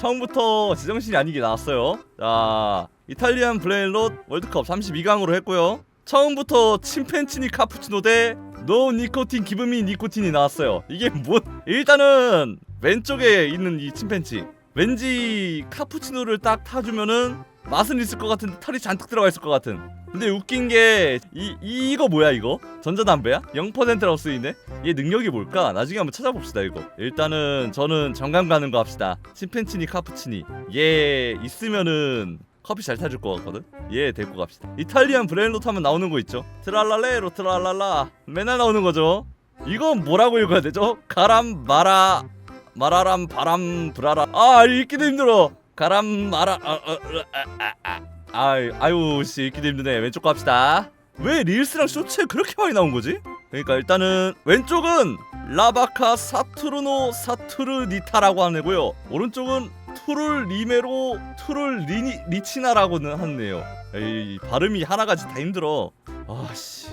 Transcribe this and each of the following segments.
처음부터 제정신이 아니게 나왔어요. 자, 이탈리안 블레일롯 월드컵 32강으로 했고요. 처음부터 침팬치니 카푸치노 대 노 니코틴 기브미 니코틴이 나왔어요. 이게 뭐? 일단은 왼쪽에 있는 이 침팬치 왠지 카푸치노를 딱 타주면은 맛은 있을 것 같은데 털이 잔뜩 들어가 있을 것 같은. 근데 웃긴 게이 이거 뭐야 이거? 전자담배야? 0%라고 쓰이네. 얘 능력이 뭘까? 나중에 한번 찾아봅시다 이거. 일단은 저는 정감 가는 거 합시다. 침팬치니 카푸치니. 얘 있으면은 커피 잘 타줄 것 같거든. 얘 데리고 갑시다. 이탈리안 브레인로트 하면 나오는 거 있죠? 트랄랄레로 트랄랄라 맨날 나오는 거죠. 이건 뭐라고 읽어야 되죠? 가람 마라 마라람 바람 브라라 아 읽기도 힘들어 가람 마라 아, 아, 아, 아, 아. 아유 씨 읽기도 힘드네 왼쪽 갑시다. 왜 릴스랑 쇼츠에 그렇게 많이 나온 거지? 그러니까 일단은 왼쪽은 라바카 사투르노 사투르니타라고 하는 애고요. 오른쪽은 투를 리메로 투를 리니 리치나라고는 하네요. 이 발음이 하나같이 다 힘들어. 아씨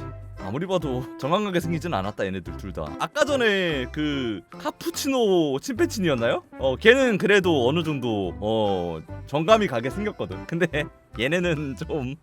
아무리 봐도 정확하게 생기진 않았다 얘네들 둘 다 아까 전에 그 카푸치노 침팬치니였나요? 어 걔는 그래도 어느 정도 어 정감이 가게 생겼거든 근데 얘네는 좀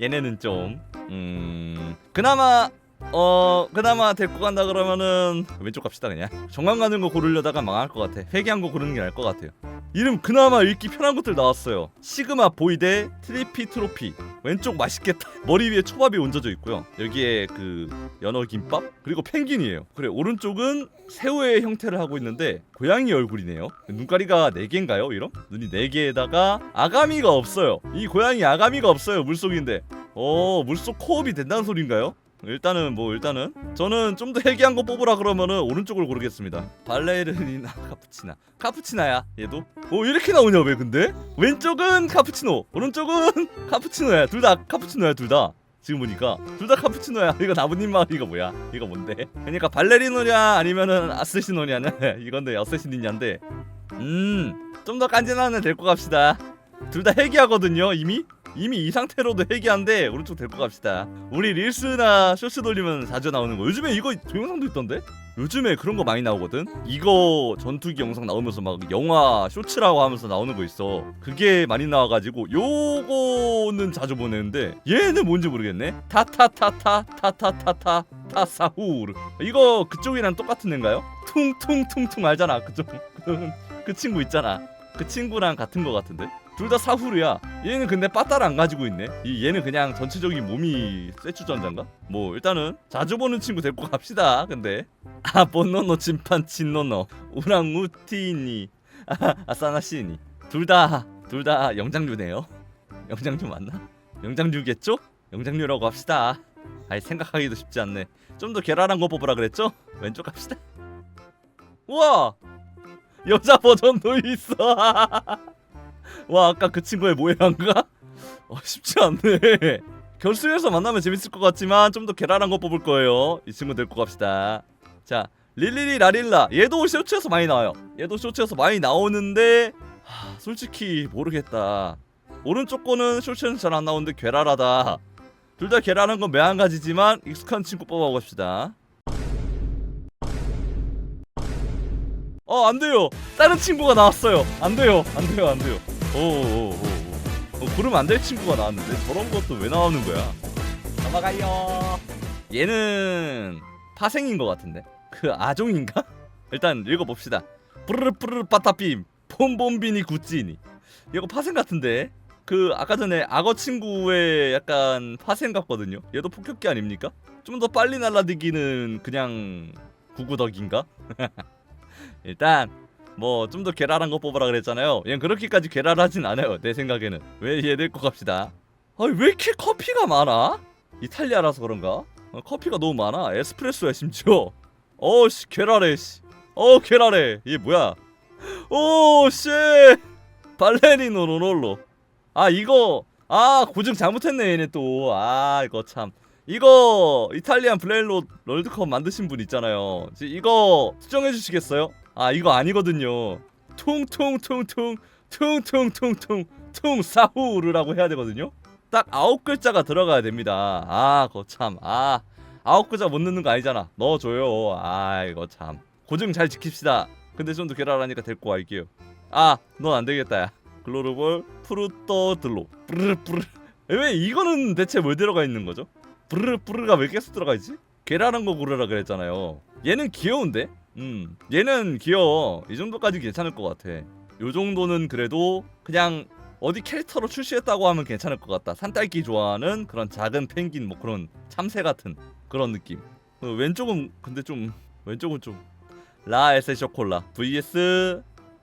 얘네는 좀 음 그나마 어 그나마 데리고 간다 그러면은 왼쪽 갑시다 그냥. 정감 가는 거 고르려다가 망할 것 같아. 회귀한 거 고르는 게 나을 것 같아요. 이름 그나마 읽기 편한 것들 나왔어요. 시그마 보이데 트리피 트로피. 왼쪽 맛있겠다. 머리 위에 초밥이 얹어져 있고요. 여기에 그 연어 김밥? 그리고 펭귄이에요. 그래 오른쪽은 새우의 형태를 하고 있는데 고양이 얼굴이네요. 눈가리가 4개인가요 이런? 눈이 4개에다가 아가미가 없어요. 이 고양이 아가미가 없어요 물속인데. 어 물속 코업이 된다는 소린가요? 일단은 뭐 일단은 저는 좀 더 해기한 거 뽑으라 그러면은 오른쪽을 고르겠습니다. 발레르니나 카푸치나 카푸치나야 얘도. 오 이렇게 나오냐 왜 근데? 왼쪽은 카푸치노, 오른쪽은 카푸치노야. 둘 다 카푸치노야 둘 다. 지금 보니까 둘 다 카푸치노야. 이거 나부님 마을 이거 뭐야? 이거 뭔데? 그러니까 발레리노냐 아니면은 아세시노냐는 이건데 어세시니냐인데. 음, 좀더애 데리고 갑시다. 둘 다 해기하거든요 이미. 이미 이 상태로도 해기한데 오른쪽 데리고 갑시다. 우리 릴스나 쇼츠 돌리면 자주 나오는 거. 요즘에 이거 동영상도 있던데? 요즘에 그런 거 많이 나오거든. 이거 전투기 영상 나오면서 막 영화 쇼츠라고 하면서 나오는 거 있어. 그게 많이 나와가지고 요거는 자주 보내는데 얘는 뭔지 모르겠네. 타타타타 타타타타 타사후르. 이거 그쪽이랑 똑같은 애인가요? 퉁퉁퉁퉁 알잖아. 그쪽 그, 그 친구 있잖아. 그 친구랑 같은 거 같은데. 둘 다 사후르야. 얘는 근데 빠따를 안 가지고 있네. 이 얘는 그냥 전체적인 몸이 세추전자인가? 뭐 일단은 자주 보는 친구 데리고 갑시다. 근데 아 본노노 침판친노노 우랑우티니 아, 아사나시니 둘 다 둘 다 영장류네요. 영장류 맞나? 영장류겠죠? 영장류라고 합시다. 아이 생각하기도 쉽지 않네. 좀 더 괴랄한 거 뽑으라 그랬죠? 왼쪽 갑시다. 우와 여자 버전도 있어. 와 아까 그 친구의 모해한가? 어, 쉽지 않네. 결승에서 만나면 재밌을 것 같지만 좀 더 괴랄한 거 뽑을 거예요. 이 친구 데리고 갑시다. 자 릴리리 라릴라 얘도 쇼츠에서 많이 나와요. 얘도 쇼츠에서 많이 나오는데 하, 솔직히 모르겠다. 오른쪽 거는 쇼츠에서 잘안 나오는데 괴랄하다. 둘 다 괴랄한 건 매한가지지만 익숙한 친구 뽑아봅시다. 어 안돼요. 다른 친구가 나왔어요. 안돼요. 안돼요. 안돼요. 오오오. 어, 고르면 안 될 친구가 나왔는데 저런 것도 왜 나오는 거야? 넘어가요. 얘는 파생인 것 같은데 그 아종인가? 일단 읽어봅시다. 뿌르르 뿌르르 빠따빔 폼봄비니 구찌니 이거 파생 같은데 그 아까 전에 악어 친구의 약간 파생 같거든요. 얘도 폭격기 아닙니까? 좀 더 빨리 날라다기는 그냥 구구덕인가? 일단 뭐 좀 더 괴랄한 거 뽑으라 그랬잖아요. 얘는 그렇게까지 괴랄하진 않아요. 내 생각에는. 왜 얘 데리고 갑시다. 아니 왜 이렇게 커피가 많아? 이탈리아라서 그런가? 어, 커피가 너무 많아. 에스프레소야 심지어. 어씨 괴랄해 씨. 어 괴랄해. 얘 뭐야? 오 씨. 발레리노 로놀로. 아 이거 아 고증 잘못했네 얘네 또. 아 이거 참. 이거 이탈리안 블레일로 롤드컵 만드신 분 있잖아요. 지- 이거 수정해 주시겠어요? 아 이거 아니거든요. 퉁퉁퉁퉁 퉁퉁퉁퉁 퉁 사후르라고 해야 되거든요. 딱 아홉 글자가 들어가야 됩니다. 아 거참 아 아홉 글자 못 넣는 거 아니잖아. 넣어줘요. 아 이거 참 고증 잘 지킵시다. 근데 좀 더 괴랄하니까 데리고 갈게요. 아넌 안 되겠다 야 글로르볼 프루토들로 뿌르르 뿌르 왜 이거는 대체 뭘 들어가 있는 거죠? 뿌르르 뿌르가 왜 계속 들어가 있지? 계란한 거 고르라 그랬잖아요 얘는 귀여운데? 음 얘는 귀여워. 이 정도까지 괜찮을 것 같아. 요 정도는 그래도 그냥 어디 캐릭터로 출시했다고 하면 괜찮을 것 같다. 산딸기 좋아하는 그런 작은 펭귄 뭐 그런 참새 같은 그런 느낌. 어, 왼쪽은 근데 좀 왼쪽은 좀. 라에세 쇼콜라. vs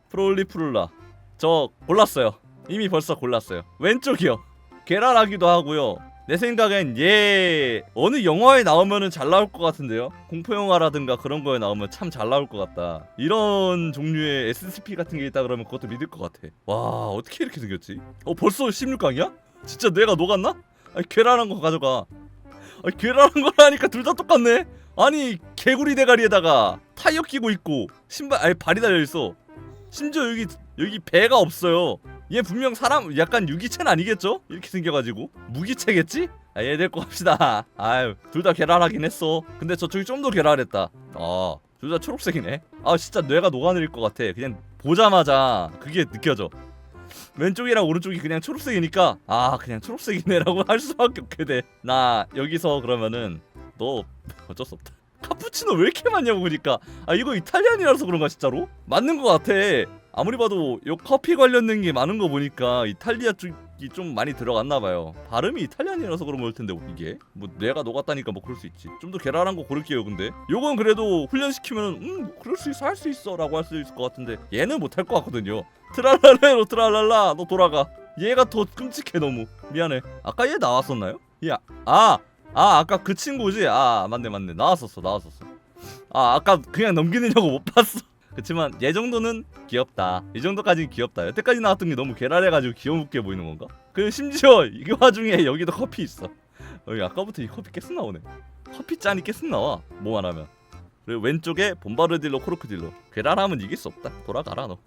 프롤리프룰라. 저 골랐어요. 이미 벌써 골랐어요. 왼쪽이요. 계란하기도 하고요 내 생각엔 얘 어느 영화에 나오면은 잘 나올 것 같은데요? 공포 영화라든가 그런 거에 나오면 참 잘 나올 것 같다. 이런 종류의 SCP 같은 게 있다 그러면 그것도 믿을 것 같아. 와 어떻게 이렇게 생겼지? 어 벌써 16강이야? 진짜 뇌가 녹았나? 아니 계란한 거 가져가. 아니 계란한 거라니까 둘 다 똑같네. 아니 개구리 대가리에다가 타이어 끼고 있고 신발 아니 발이 달려 있어. 심지어 여기 여기 배가 없어요 얘 분명 사람 약간 유기체는 아니겠죠? 이렇게 생겨가지고. 무기체겠지? 아, 얘 데리고 갑시다. 아유 둘다 계란하긴 했어. 근데 저쪽이 좀더 계란했다. 아둘 다 초록색이네. 아 진짜 뇌가 녹아내릴 것 같아. 그냥 보자마자 그게 느껴져. 왼쪽이랑 오른쪽이 그냥 초록색이니까 아 그냥 초록색이네 라고 할 수밖에 없게 돼나 여기서 그러면은 너 어쩔 수 없다. 카푸치노 왜 이렇게 많냐고 보니까. 아 이거 이탈리안이라서 그런가 진짜로? 맞는 것 같아 아무리 봐도 요 커피 관련된 게 많은 거 보니까 이탈리아 쪽이 좀 많이 들어갔나 봐요. 발음이 이탈리안이라서 그런 걸 텐데 이게? 뭐 뇌가 녹았다니까 뭐 그럴 수 있지. 좀 더 계란한 거 고를게요 근데. 요건 그래도 훈련시키면 음뭐 그럴 수 있어 할 수 있어 라고 할 수 있을 것 같은데 얘는 못 할 것 같거든요. 트랄랄레로 트랄랄라 너 돌아가. 얘가 더 끔찍해 너무. 미안해. 아까 얘 나왔었나요? 야 아! 아 아까 그 친구지? 아 맞네 맞네. 나왔었어 나왔었어. 아 아까 그냥 넘기느냐고 못 봤어 그치만 얘 정도는 귀엽다. 이 정도까지는 귀엽다. 여태까지 나왔던 게 너무 괴랄해가지고 귀여운게 보이는 건가? 그 심지어 이 와중에 여기도 커피 있어. 여기 아까부터 이 커피 계속 나오네. 커피 짠이 계속 나와. 뭐만 하면. 그리고 왼쪽에 봄바르딜로 코르크딜로 괴랄하면 이길 수 없다. 돌아가라 너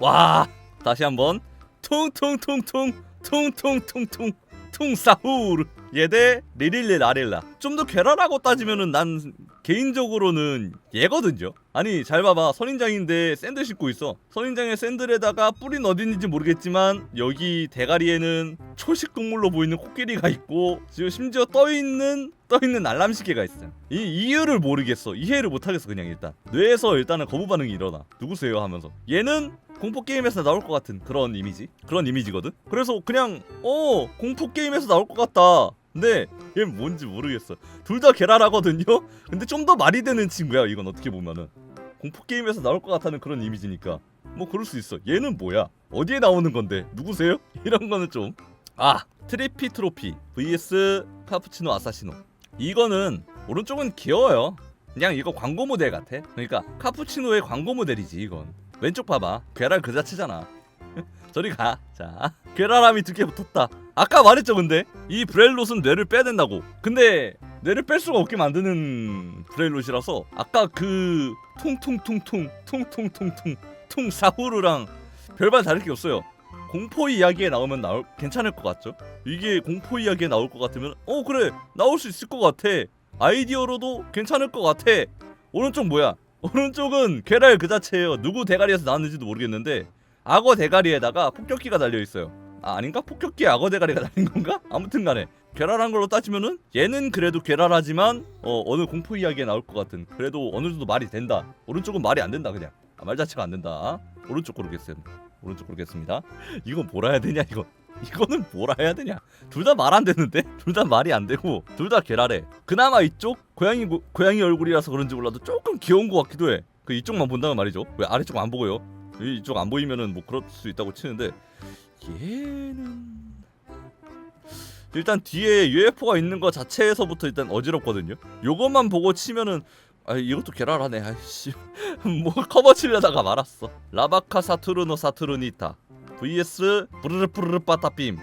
와! 다시 한번. 퉁퉁퉁퉁. 퉁퉁퉁퉁. 퉁사후르. 얘대 리릴레 라릴라. 좀 더 괴랄하고 따지면은 난 개인적으로는 얘거든요 아니 잘 봐봐. 선인장인데 샌들 싣고 있어. 선인장의 샌들에다가 뿌린 어딘지 모르겠지만 여기 대가리에는 초식 동물로 보이는 코끼리가 있고 지금 심지어 떠있는 떠있는 알람시계가 있어요 이 이유를 모르겠어. 이해를 못하겠어 그냥 일단. 뇌에서 일단은 거부 반응이 일어나. 누구세요? 하면서. 얘는 공포 게임에서 나올 것 같은 그런 이미지? 그런 이미지거든? 그래서 그냥 어 공포 게임에서 나올 것 같다. 근데 얘 뭔지 모르겠어. 둘 다 계랄하거든요? 근데 좀 더 말이 되는 친구야 이건 어떻게 보면은 공포 게임에서 나올 것 같다는 그런 이미지니까. 뭐 그럴 수 있어. 얘는 뭐야? 어디에 나오는 건데? 누구세요? 이런 거는 좀 아 트리피 트로피. vs 카푸치노 아사시노. 이거는 오른쪽은 귀여워요. 그냥 이거 광고 모델 같아. 그러니까 카푸치노의 광고 모델이지 이건. 왼쪽 봐봐. 괴랄 그 자체잖아. 저리 가 자 괴랄함이 두 개 붙었다. 아까 말했죠 근데? 이 브레일롯은 뇌를 빼야 된다고. 근데 뇌를 뺄 수가 없게 만드는 브레일롯이라서 아까 그 퉁퉁퉁퉁 퉁퉁퉁퉁 퉁 사후르랑 별반 다를 게 없어요 공포 이야기에 나오면 나올 괜찮을 것 같죠? 이게 공포 이야기에 나올 것 같으면 어 그래 나올 수 있을 것 같아 아이디어로도 괜찮을 것 같아 오른쪽 뭐야 오른쪽은 괴랄 그 자체예요 누구 대가리에서 나왔는지도 모르겠는데 악어 대가리에다가 폭격기가 달려 있어요. 아, 아닌가? 폭격기에 악어 대가리가 달린 건가? 아무튼간에 괴랄한 걸로 따지면은 얘는 그래도 괴랄하지만 어, 어느 공포 이야기에 나올 것 같은 그래도 어느 정도 말이 된다. 오른쪽은 말이 안 된다 그냥 아, 말 자체가 안 된다. 오른쪽 고르겠어요. 오른쪽 고르겠습니다. 이건 뭐라 해야 되냐 이거. 이거는 뭐라 해야 되냐? 둘 다 말 안 되는데? 둘 다 말이 안 되고 둘 다 괴랄해. 그나마 이쪽 고양이 고, 고양이 얼굴이라서 그런지 몰라도 조금 귀여운 것 같기도 해. 그 이쪽만 본다면 말이죠. 왜 아래쪽 안 보고요? 이쪽 안 보이면은 뭐 그럴 수 있다고 치는데 얘는 일단 뒤에 UFO가 있는 거 자체에서부터 일단 어지럽거든요. 요것만 보고 치면은 아 이것도 괴랄하네. 아이씨 뭐 커버 치려다가 말았어. 라바카 사투르노 사투르니타 vs 부르르 부르르 빠따빔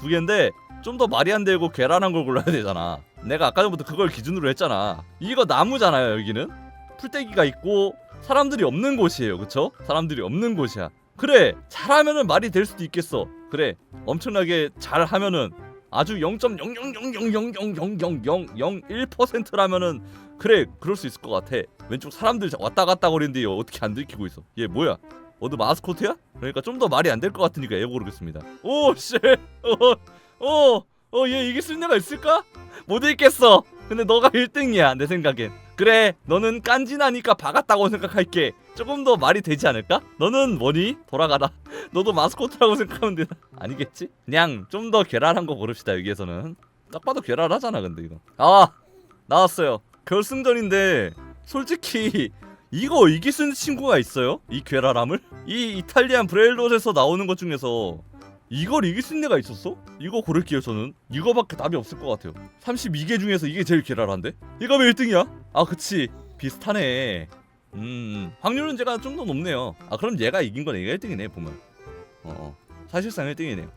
두 개인데 좀 더 말이 안 되고 괴랄한 걸 골라야 되잖아. 내가 아까 전부터 그걸 기준으로 했잖아. 이거 나무잖아요 여기는 풀떼기가 있고 사람들이 없는 곳이에요 그쵸? 사람들이 없는 곳이야 그래 잘하면은 말이 될 수도 있겠어 그래 엄청나게 잘하면은 아주 0.000000001%라면은 그래 그럴 수 있을 것 같아 왼쪽 사람들 왔다 갔다 거리는데 어떻게 안 들키고 있어 얘 뭐야 어느 마스코트야? 그러니까 좀 더 말이 안 될 것 같으니까 얘 고르겠습니다. 오 씨. 어어어얘 이길 수 있는 애가 있을까? 못 이기겠어. 근데 너가 1등이야 내 생각엔. 그래 너는 깐지나니까 박았다고 생각할게. 조금 더 말이 되지 않을까? 너는 뭐니? 돌아가라. 너도 마스코트라고 생각하면 되나? 아니겠지? 그냥 좀 더 괴랄한 거 고릅시다 여기에서는. 딱 봐도 괴랄하잖아 근데 이거. 아 나왔어요. 결승전인데 솔직히 이거 이길 수 있는 친구가 있어요? 이 괴랄함을? 이 이탈리안 브레일롯에서 나오는 것 중에서 이걸 이길 수 있는 애가 있었어? 이거 고를게요 저는 이거밖에 답이 없을 것 같아요 32개 중에서 이게 제일 괴랄한데? 이거 왜 1등이야? 아 그치 비슷하네 음 확률은 제가 좀 더 높네요. 아 그럼 얘가 이긴 건 얘가 1등이네 보면. 어, 어. 사실상 1등이네요